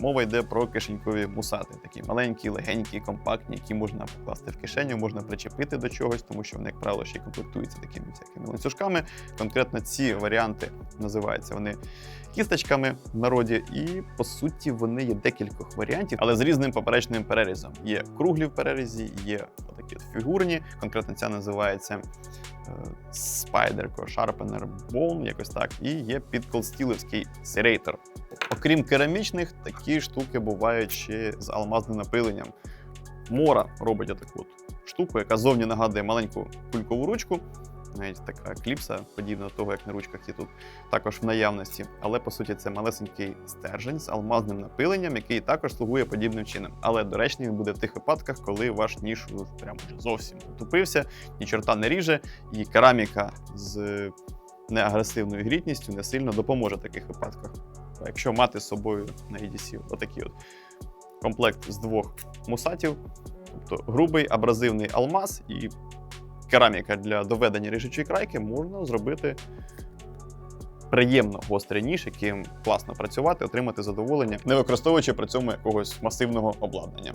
Мова йде про кишенькові мусати, такі маленькі, легенькі, компактні, які можна покласти в кишеню, можна причепити до чогось, тому що вони, як правило, ще й комплектуються такими всякими ланцюжками. Конкретно ці варіанти називаються вони кісточками в народі, і по суті вони є декількох варіантів, але з різним поперечним перерізом. Є круглі в перерізі, є отакі от фігурні. Конкретно ця називається Spider Sharpener Bone, якось так, і є підколстілевський серейтор. Окрім керамічних, такі штуки бувають ще з алмазним напиленням. Мора робить таку штуку, яка зовні нагадує маленьку кулькову ручку. Навіть така кліпса, подібна до того, як на ручках є тут, також в наявності. Але по суті це малесенький стержень з алмазним напиленням, який також слугує подібним чином. Але доречний він буде в тих випадках, коли ваш ніж прямо зовсім утупився, ні чорта не ріже, і кераміка з неагресивною грітністю не сильно допоможе в таких випадках. Якщо мати з собою на EDC отакий от комплект з двох мусатів, тобто грубий абразивний алмаз і кераміка для доведення ріжучої крайки, можна зробити приємно гострий ніж, яким класно працювати, отримати задоволення, не використовуючи при цьому якогось масивного обладнання.